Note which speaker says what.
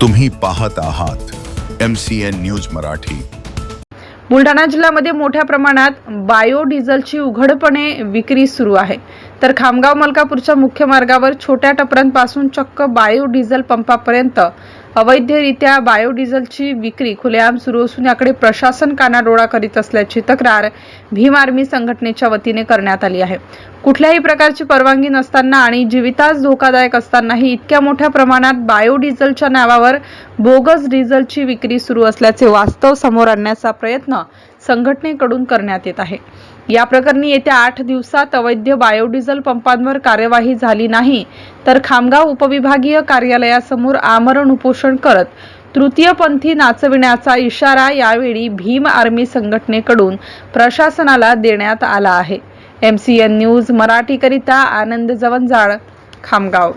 Speaker 1: तुम्ही पाहत आहात M C N news Marathi.
Speaker 2: Buldhana जिल्ह्यामध्ये मोठ्या प्रमाणात बायोडिझेलची उघडपणे विक्री सुरू आहे. तर खामगाव मलकापूरच्या मुख्य मार्गावर छोट्या टपऱ्यांपासून चक्क बायोडिझेल पंपापर्यंत अवैधरित्या बायोडिझेलची विक्री खुलेआम सुरू असून याकडे प्रशासन कानाडोळा करीत असल्याची तक्रार भीम आर्मी संघटनेच्या वतीने करण्यात आली आहे. कुठल्याही प्रकारची परवानगी नसताना आणि जीवितास धोकादायक असतानाही इतक्या मोठ्या प्रमाणात बायोडिझेलच्या नावावर बोगस डिझेलची विक्री सुरू असल्याचे वास्तव समोर आणण्याचा प्रयत्न संघटनेकडून करण्यात येत आहे. या प्रकरणी येत्या आठ दिवसात अवैध बायोडिझेल पंपांवर कार्यवाही झाली नाही तर खामगाव उपविभागीय कार्यालयासमोर आमरण उपोषण करत तृतीयपंथी नाचविण्याचा इशारा यावेळी भीम आर्मी संघटनेकडून प्रशासनाला देण्यात आला आहे. एम सी एन न्यूज मराठीकरिता आनंद जवंजाळ खामगाव.